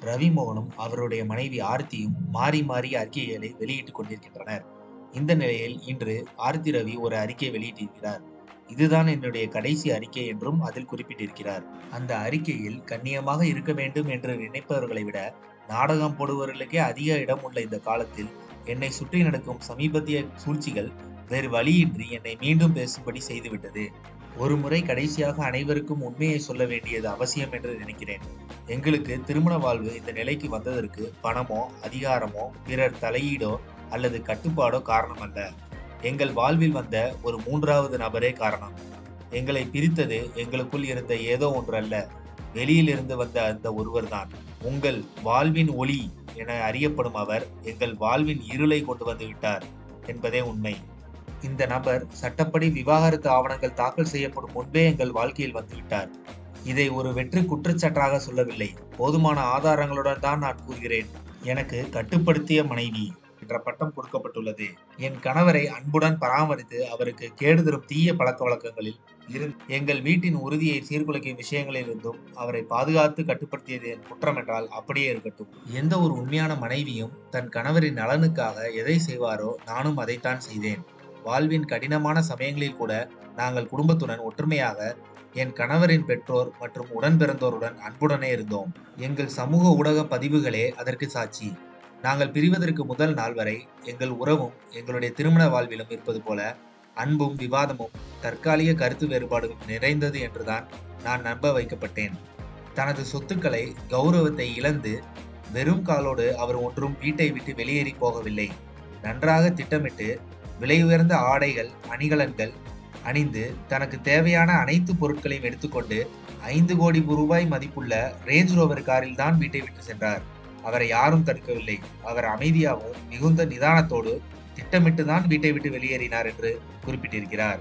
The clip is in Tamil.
ரவி மோகனும் அவருடைய மனைவி ஆர்த்தியும் மாறி மாறி அறிக்கைகளை வெளியிட்டுக் கொண்டிருக்கின்றனர். இந்த நிலையில் இன்று ஆர்த்தி ரவி ஒரு அறிக்கை வெளியிட்டிருக்கிறார். இதுதான் என்னுடைய கடைசி அறிக்கை என்றும் அதில் குறிப்பிட்டிருக்கிறார். அந்த அறிக்கையில் கண்ணியமாக இருக்க வேண்டும் என்று நினைப்பவர்களை விட நாடகம் போடுபவர்களுக்கே அதிக இடம் உள்ள இந்த காலத்தில் என்னை சுற்றி நடக்கும் சமீபத்திய சூழ்ச்சிகள் வேறு வழியின்றி என்னை மீண்டும் பேசும்படி செய்துவிட்டது. ஒரு முறை கடைசியாக அனைவருக்கும் உண்மையை சொல்ல வேண்டியது அவசியம் என்று நினைக்கிறேன். எங்களுக்கு திருமண வாழ்வு இந்த நிலைக்கு வந்ததற்கு பணமோ அதிகாரமோ பிறர் தலையீடோ அல்லது கட்டுப்பாடோ காரணம் அல்ல எங்கள் வாழ்வில் வந்த ஒரு மூன்றாவது நபரே காரணம். எங்களை பிரித்தது எங்களுக்குள் இருந்த ஏதோ ஒன்று அல்ல. வெளியில் இருந்து வந்த அந்த ஒருவர்தான். உங்கள் வாழ்வின் ஒளி என அறியப்படும் அவர் எங்கள் வாழ்வின் இருளை கொண்டு வந்து விட்டார் என்பதே உண்மை. இந்த நபர் சட்டப்படி விவாகரத்து ஆவணங்கள் தாக்கல் செய்யப்படும் முன்பே எங்கள் வாழ்க்கையில் வந்துவிட்டார். இதை ஒரு வெற்றி குற்றச்சாட்டாக சொல்லவில்லை. போதுமான ஆதாரங்களுடன் தான் நான் கூறுகிறேன். எனக்கு கட்டுப்படுத்திய மனைவி என்ற பட்டம் கொடுக்கப்பட்டுள்ளது. என் கணவரை அன்புடன் பராமரித்து அவருக்கு கேடு தரும் தீய பழக்க வழக்கங்களில் இருந்து எங்கள் வீட்டின் உறுதியை சீர்குலைக்கும் விஷயங்களில் இருந்தும் அவரை பாதுகாத்து கட்டுப்படுத்தியது என் குற்றம் என்றால் அப்படியே இருக்கட்டும். எந்த ஒரு உண்மையான மனைவியும் தன் கணவரின் நலனுக்காக எதை செய்வாரோ நானும் அதைத்தான் செய்தேன். வாழ்வின் கடினமான சமயங்களில் கூட நாங்கள் குடும்பத்துடன் ஒற்றுமையாக என் கணவரின் பெற்றோர் மற்றும் உடன் பிறந்தோருடன் அன்புடனே இருந்தோம். எங்கள் சமூக ஊடக பதிவுகளே அதற்கு சாட்சி. நாங்கள் பிரிவதற்கு முதல் நாள் வரை எங்கள் உறவும் எங்களுடைய திருமண வாழ்விலும் இருப்பது போல அன்பும் விவாதமும் தற்காலிக கருத்து வேறுபாடும் நிறைந்தது என்றுதான் நான் நம்ப வைக்கப்பட்டேன். தனது சொத்துக்களை கௌரவத்தை இழந்து வெறும் காலோடு அவர் ஒன்றும் வீட்டை விட்டு வெளியேறி போகவில்லை. நன்றாக திட்டமிட்டு விலை உயர்ந்த ஆடைகள் அணிகலன்கள் அணிந்து தனக்கு தேவையான அனைத்து பொருட்களையும் எடுத்துக்கொண்டு ஐந்து கோடி ரூபாய் மதிப்புள்ள ரேஞ்ச் ரோவர் காரில் தான் வீட்டை விட்டு சென்றார். அவரை யாரும் தடுக்கவில்லை. அவர் அமைதியாகவும் மிகுந்த நிதானத்தோடு திட்டமிட்டு தான் வீட்டை விட்டு வெளியேறினார் என்று குறிப்பிட்டிருக்கிறார்.